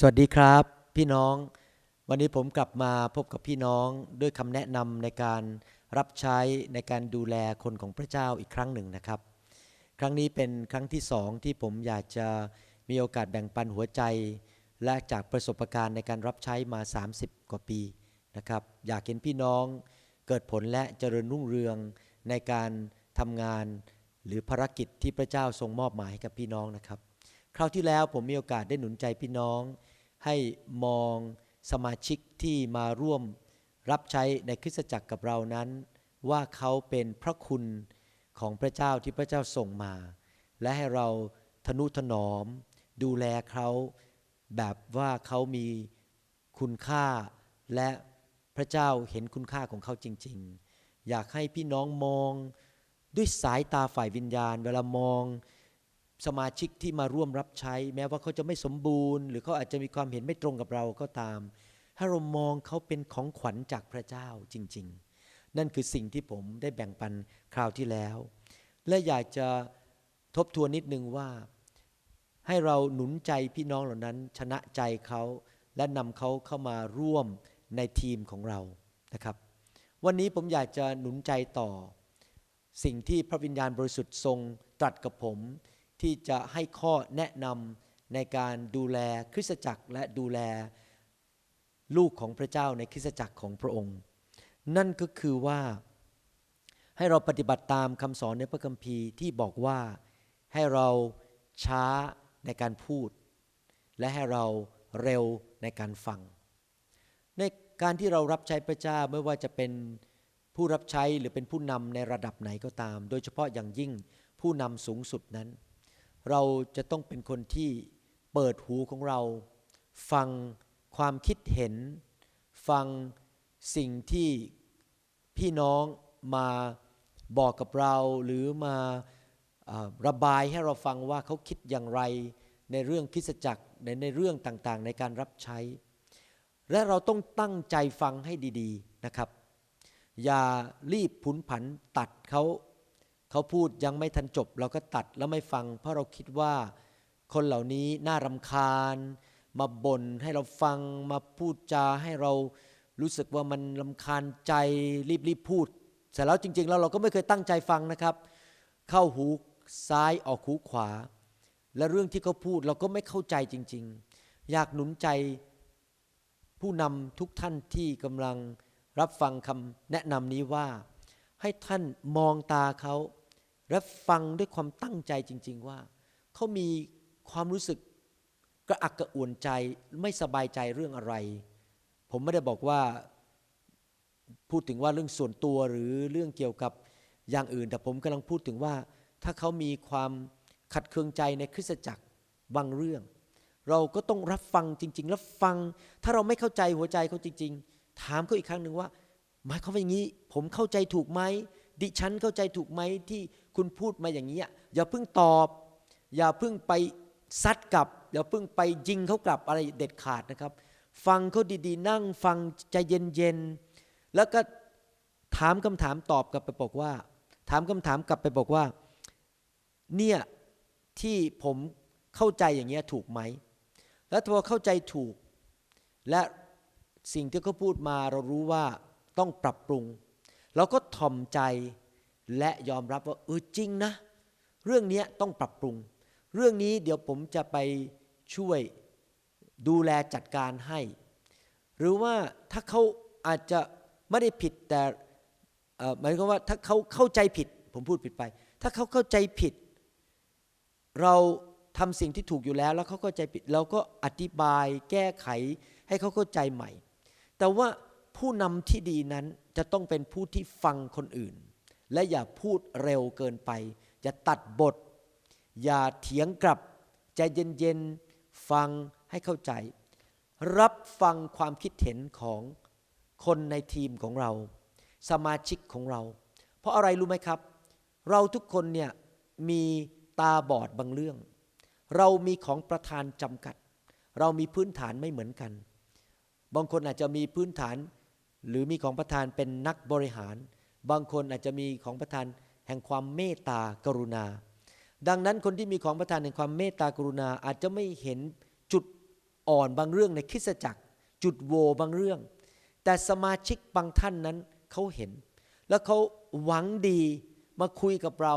สวัสดีครับ พี่น้อง วันนี้ผมกลับมาพบกับพี่น้องด้วยคำแนะนำในการรับใช้ในการดูแลคนของพระเจ้าอีกครั้งหนึ่งนะครับ ครั้งนี้เป็นครั้งที่สองที่ผมอยากจะมีโอกาสแบ่งปันหัวใจ และจากประสบการณ์ในการรับใช้มา 30 กว่าปีนะครับ อยากเห็นพี่น้องเกิดผลและเจริญรุ่งเรืองในการทำงานหรือภารกิจที่พระเจ้าทรงมอบหมายให้กับพี่น้องนะครับ คราวที่แล้วผมมีโอกาสได้หนุนใจพี่น้อง ให้มองสมาชิกที่มาร่วมรับใช้ในคริสตจักรกับเรานั้น ว่าเขาเป็นพระคุณของพระเจ้าที่พระเจ้าส่งมา และให้เราทนุถนอม ดูแลเขาแบบว่าเขามีคุณค่าและพระเจ้าเห็นคุณค่าของเขาจริง ๆ อยากให้พี่น้องมองด้วยสายตาฝ่ายวิญญาณ เวลามอง สมาชิกที่มาร่วมรับใช้ แม้ว่าเขาจะไม่สมบูรณ์ หรือเขาอาจจะมีความเห็นไม่ตรงกับเราก็ตามให้เรามองเขาเป็นของขวัญจากพระเจ้าจริง ๆ นั่นคือสิ่งที่ผมได้แบ่งปันคราวที่แล้ว และอยากจะทบทวนนิดนึงว่าให้เราหนุนใจพี่น้องเหล่านั้น ชนะใจเขาและนำเขาเข้ามาร่วมในทีมของเรานะครับ วันนี้ผมอยากจะหนุนใจต่อ สิ่งที่พระวิญญาณบริสุทธิ์ทรงตรัสกับผม ที่จะให้ข้อแนะนำในการดูแลคริสตจักรและดูแลลูกของพระเจ้าในคริสตจักรของพระองค์ นั่นก็คือว่าให้เราปฏิบัติตามคำสอนในพระคัมภีร์ที่บอกว่าให้เราช้าในการพูด และให้เราเร็วในการฟัง ในการที่เรารับใช้พระเจ้าไม่ว่าจะเป็นผู้รับใช้หรือเป็นผู้นำในระดับไหนก็ตาม โดยเฉพาะอย่างยิ่งผู้นำสูงสุดนั้น เราจะต้องเป็นคนที่เปิดหูของเรา ฟังความคิดเห็น ฟังสิ่งที่พี่น้องมาบอกกับเราหรือมาระบายให้เราฟังว่าเขาคิดอย่างไร ในเรื่องคิสจักรในในเรื่องต่างๆ ในการรับใช้ และเราต้องตั้งใจฟังให้ดี ๆนะครับ อย่ารีบผุนผันตัดเขา เขาพูดยังไม่ทันจบ เราก็ตัดแล้วไม่ฟัง เพราะเราคิดว่าคนเหล่านี้น่ารำคาญ มาบ่นให้เราฟังมาพูดจาให้เรารู้สึกว่ามันลำคาญใจรีบๆพูด เสร็จแล้วจริง ๆ แล้วเราก็ไม่เคยตั้งใจฟังนะครับ เข้าหูซ้ายออกหูขวา และเรื่องที่เขาพูดเราก็ไม่เข้าใจจริง ๆ อยากหนุนใจผู้นำทุกท่านที่กำลังรับฟังคำแนะนำนี้ว่า ให้ท่านมองตาเขา และฟังด้วยความตั้งใจจริง ๆ ว่าเขามีความรู้สึกกระอักกระอ่วนใจไม่สบายใจเรื่องอะไร ผมไม่ได้บอกว่าพูดถึงว่าเรื่องส่วนตัวหรือเรื่องเกี่ยวกับอย่างอื่น แต่ผมกำลังพูดถึงว่า ถ้าเขามีความขัดเคืองใจในคริสตจักรบางเรื่อง เราก็ต้องรับฟังจริง ๆ แล้วฟัง ถ้าเราไม่เข้าใจหัวใจเขาจริง ๆ ถามเขาอีกครั้งหนึ่งว่าหมายความว่าอย่างนี้ ผมเข้าใจถูกไหมดิฉันเข้าใจถูกไหมที่ คุณพูดมาอย่างนี้อย่าเพิ่งตอบ อย่าเพิ่งไปซัดกลับ อย่าเพิ่งไปยิงเขากลับอะไรเด็ดขาดนะครับ ฟังเขาดีๆ นั่งฟังใจเย็นๆแล้วก็ถามคำถามตอบกลับไปบอกว่า ถามคำถามกลับไปบอกว่า เนี่ยที่ผมเข้าใจอย่างเงี้ยถูกไหม แล้วพอเข้าใจถูก และสิ่งที่เขาพูดมาเรารู้ว่าต้องปรับปรุง เราก็ถ่อมใจ และยอมรับว่าเออจริงนะ เรื่องนี้ต้องปรับปรุง เรื่องนี้เดี๋ยวผมจะไปช่วยดูแลจัดการให้ หรือว่าถ้าเขาอาจจะไม่ได้ผิดแต่หมายความว่าถ้าเขาเข้าใจผิด ผมพูดผิดไป ถ้าเขาเข้าใจผิด เราทำสิ่งที่ถูกอยู่แล้ว แล้วเขาเข้าใจผิด เราก็อธิบายแก้ไขให้เขาเข้าใจใหม่ แต่ว่าผู้นำที่ดีนั้นจะต้องเป็นผู้ที่ฟังคนอื่น และอย่าพูดเร็วเกินไป อย่าตัดบท อย่าเถียงกลับ ใจเย็นๆ ฟังให้เข้าใจ รับฟังความคิดเห็นของคนในทีมของเรา สมาชิกของเรา เพราะอะไรรู้ไหมครับ เราทุกคนเนี่ยมีตาบอดบางเรื่อง เรามีของประธานจำกัด เรามีพื้นฐานไม่เหมือนกัน บางคนอาจจะมีพื้นฐาน หรือมีของประทานเป็นนักบริหาร บางคนอาจจะมีของประทานแห่งความเมตตากรุณา ดังนั้นคนที่มีของประทานแห่งความเมตตากรุณาอาจจะไม่เห็นจุดอ่อนบางเรื่องในคริสจักร จุดโวบางเรื่อง แต่สมาชิกบางท่านนั้นเขาเห็น แล้วเขาหวังดีมาคุยกับเรา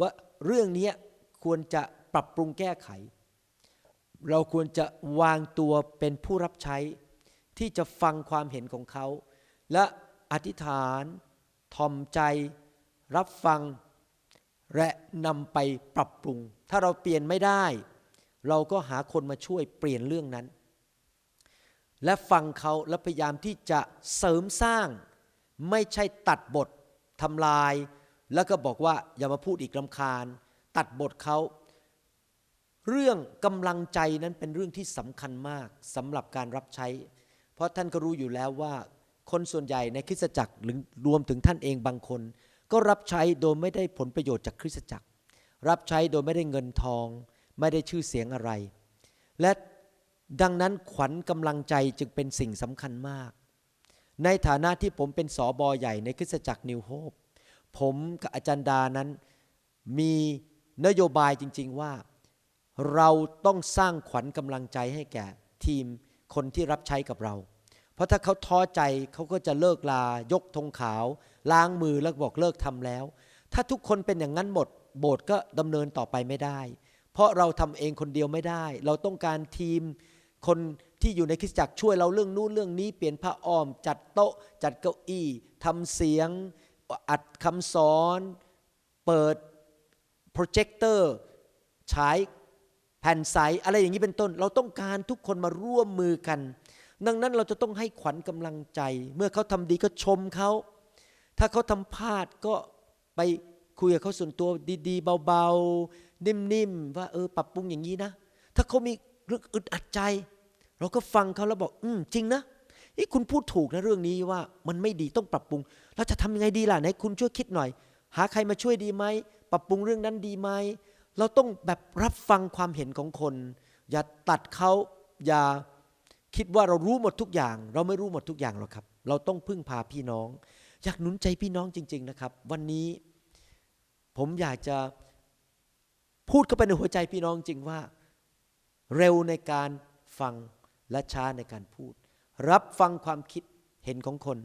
ว่าเรื่องนี้ควรจะปรับปรุงแก้ไข เราควรจะวางตัวเป็นผู้รับใช้ ที่จะฟังความเห็นของเขา และอธิษฐาน ทอมใจรับฟัง และนำไปปรับปรุง ถ้าเราเปลี่ยนไม่ได้ เราก็หาคนมาช่วยเปลี่ยนเรื่องนั้น และฟังเขาและพยายามที่จะเสริมสร้าง ไม่ใช่ตัดบททำลาย แล้วก็บอกว่าอย่ามาพูดอีกลำคาญ ตัดบทเขาเรื่องกำลังใจนั้นเป็นเรื่องที่สำคัญมากสำหรับการรับใช้ เพราะท่านก็รู้อยู่แล้วว่า คนส่วนใหญ่ในคริสตจักรหรือรวมถึงท่านเองบางคน ก็รับใช้โดยไม่ได้ผลประโยชน์จากคริสตจักร รับใช้โดยไม่ได้เงินทอง ไม่ได้ชื่อเสียงอะไร และดังนั้นขวัญกำลังใจจึงเป็นสิ่งสำคัญมาก ในฐานะที่ผมเป็นสอบอใหญ่ในคริสตจักรนิวโฮปผมกับอาจารย์ดานั้นมีนโยบายจริง ๆว่าเราต้องสร้างขวัญกำลังใจให้แก่ทีมคนที่รับใช้กับเรา เพราะถ้าเขาท้อใจเขาก็จะเลิกลายกธงขาว ล้างมือแล้วบอกเลิกทำแล้ว ถ้าทุกคนเป็นอย่างนั้นหมด โบสถ์ก็ดำเนินต่อไปไม่ได้ เพราะเราทำเองคนเดียวไม่ได้ เราต้องการทีมคนที่อยู่ในคริสตจักรช่วยเราเรื่องนู้นเรื่องนี้เปลี่ยนผ้าอ้อม จัดโต๊ะ จัดเก้าอี้ทำเสียง อัดคำสอน เปิดโปรเจคเตอร์ฉายแผ่นใสอะไรอย่างนี้เป็นต้น เราต้องการทุกคนมาร่วมมือกัน ดังนั้นเราจะต้องให้ขวัญกำลังใจ เมื่อเขาทำดีก็ชมเขา ถ้าเขาทำพลาดก็ไปคุยกับเขาส่วนตัวดีๆ เบาๆ นิ่มๆ ว่าเออปรับปรุงอย่างนี้นะ ถ้าเขามีเรื่องอึดอัดใจ เราก็ฟังเขาแล้วบอก อืมจริงนะไอ้คุณพูดถูกนะเรื่องนี้ว่ามันไม่ดีต้องปรับปรุง เราจะทำยังไงดีล่ะไหนคุณช่วยคิดหน่อย หาใครมาช่วยดีไหมปรับปรุงเรื่องนั้นดีไหมเราต้องแบบรับฟังความเห็นของคน อย่าตัดเขาอย่า คิดว่าเรารู้หมดทุกอย่าง เราไม่รู้หมดทุกอย่างหรอกครับ เราต้องพึ่งพาพี่น้อง อยากหนุนใจพี่น้องจริง ๆนะครับ วันนี้ผมอยากจะพูดเข้าไปในหัวใจพี่น้องจริงว่า เร็วในการฟังและช้าในการพูด รับฟังความคิดเห็นของคน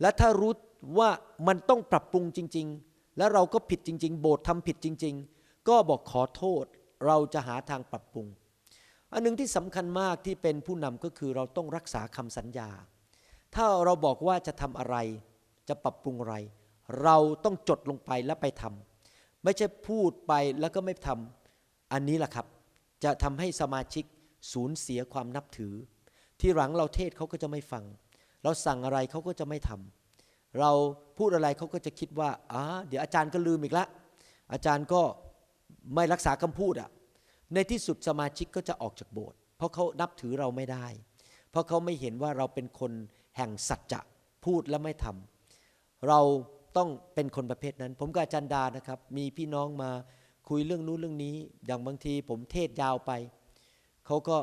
และถ้ารู้ว่ามันต้องปรับปรุงจริง ๆ และเราก็ผิดจริง ๆ โบสถ์ทำผิดจริง ๆ ก็บอกขอโทษ เราจะหาทางปรับปรุง อันหนึ่งที่สำคัญมากที่เป็นผู้นำก็คือเราต้องรักษาคำสัญญา ถ้าเราบอกว่าจะทำอะไร จะปรับปรุงอะไร เราต้องจดลงไปแล้วไปทำไม่ใช่พูดไปแล้วก็ไม่ทำอันนี้แหละครับ จะทำให้สมาชิกสูญเสียความนับถือ ที่หลังเราเทศเขาก็จะไม่ฟัง เราสั่งอะไรเขาก็จะไม่ทำเราพูดอะไรเขาก็จะคิดว่าอ่าเดี๋ยวอาจารย์ก็ลืมอีกละอาจารย์ก็ไม่รักษาคำพูดอะ ในที่สุดสมาชิกก็จะออกจากโบสถ์เพราะเขานับถือเราไม่ได้ เพราะเขาไม่เห็นว่าเราเป็นคนแห่งสัจจะพูดและไม่ทำเราต้องเป็นคนประเภทนั้น ผมกับอาจารย์ดานะครับ มีพี่น้องมาคุยเรื่องนู้นเรื่องนี้ อย่างบางทีผมเทศยาวไป เขาก็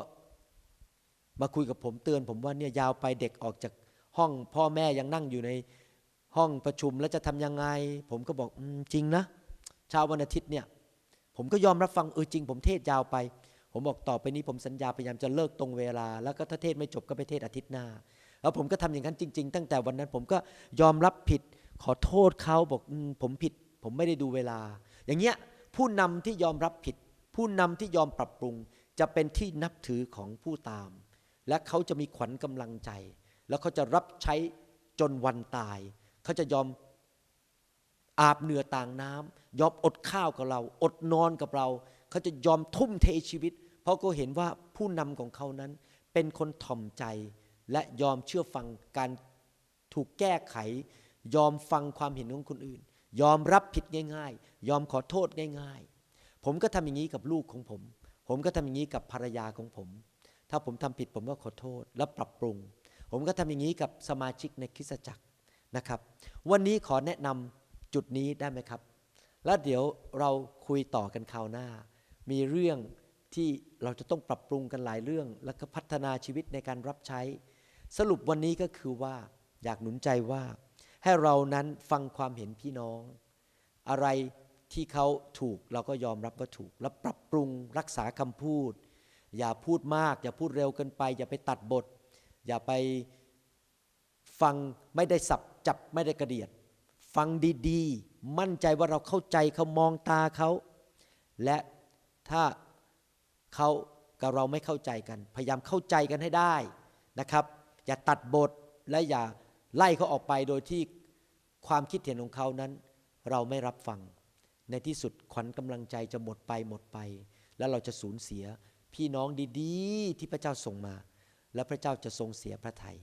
มาคุยกับผมเตือน ผมว่าเนี่ยยาวไปเด็กออกจากห้องพ่อแม่ยังนั่งอยู่ในห้องประชุมแล้วจะทำยังไง ผมก็บอกอจริงนะเช้าวันอาทิตย์เนี่ย ผมก็ยอมรับฟังเออจริง ผมเทศยาวไป ผมบอกต่อไปนี้ผมสัญญาพยายามจะเลิกตรงเวลา แล้วก็ถ้าเทศไม่จบก็ไปเทศอาทิตย์หน้า แล้วผมก็ทำอย่างนั้นจริง ๆ ตั้งแต่วันนั้นผมก็ยอมรับผิดขอโทษเขาบอกอผมผิด ผมไม่ได้ดูเวลา อย่างเงี้ยผู้นำที่ยอมรับผิด ผู้นำที่ยอมปรับปรุง จะเป็นที่นับถือของผู้ตาม และเขาจะมีขวัญกำลังใจ แล้วเขาจะรับใช้จนวันตาย เขาจะยอมอาบเหนือต่างน้ำ ยอมอดข้าวกับเรา อดนอนกับเรา เขาจะยอมทุ่มเทชีวิต เพราะเขาเห็นว่าผู้นำของเขานั้น เป็นคนถ่อมใจ และยอมเชื่อฟังการถูกแก้ไข ยอมฟังความเห็นของคนอื่น ยอมรับผิดง่าย ๆ ยอมขอโทษง่าย ๆ ผมก็ทำอย่างนี้กับลูกของผม ผมก็ทำอย่างนี้กับภรรยาของผม ถ้าผมทำผิดผมก็ขอโทษและปรับปรุง ผมก็ทำอย่างนี้กับสมาชิกในคริสตจักรนะครับ วันนี้ขอแนะนำจุดนี้ได้ไหมครับ แล้วเดี๋ยวเราคุยต่อกันคราวหน้า มีเรื่องที่เราจะต้องปรับปรุงกันหลายเรื่อง แล้วก็พัฒนาชีวิตในการรับใช้ สรุปวันนี้ก็คือว่าอยากหนุนใจว่า ให้เรานั้นฟังความเห็นพี่น้อง อะไรที่เขาถูกเราก็ยอมรับว่าถูก แล้วปรับปรุงรักษาคำพูด อย่าพูดมาก อย่าพูดเร็วเกินไป อย่าไปตัดบท อย่าไปฟังไม่ได้สับจับไม่ได้กระเดียด ฟังดีๆ มั่นใจว่าเราเข้าใจเขามองตาเขา และถ้าเขากับเราไม่เข้าใจกัน พยายามเข้าใจกันให้ได้นะครับ อย่าตัดบทและอย่าไล่เขาออกไปโดยที่ความคิดเห็นของเขานั้น เราไม่รับฟัง ในที่สุดขวัญกำลังใจจะหมดไปหมดไป แล้วเราจะสูญเสียพี่น้องดีๆ ที่พระเจ้าส่งมา และพระเจ้าจะทรงเสียพระทัย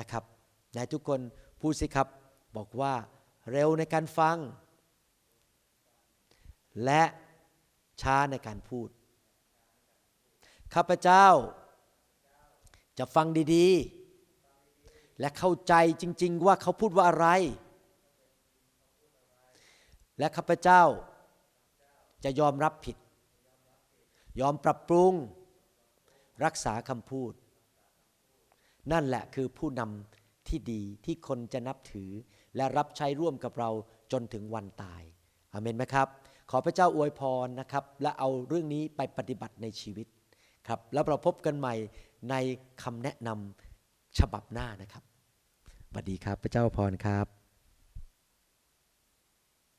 นะครับนายทุกคนพูดสิครับบอกว่า เร็วในการฟัง และช้าในการพูด ข้าพเจ้า จะฟังดีๆ และเข้าใจจริง ๆ ว่าเขาพูดว่าอะไร และข้าพเจ้าจะยอมรับผิด ยอมปรับปรุง รักษาคำพูด นั่นแหละคือผู้นำ ที่ดีที่คนจะนับถือ และรับใช้ร่วมกับเราจนถึงวันตายอเมนไหมครับ ขอพระเจ้าอวยพรนะครับ และเอาเรื่องนี้ไปปฏิบัติในชีวิตครับ แล้วเราพบกันใหม่ในคำแนะนำฉบับหน้านะครับสวัสดีครับพระเจ้าพรครับ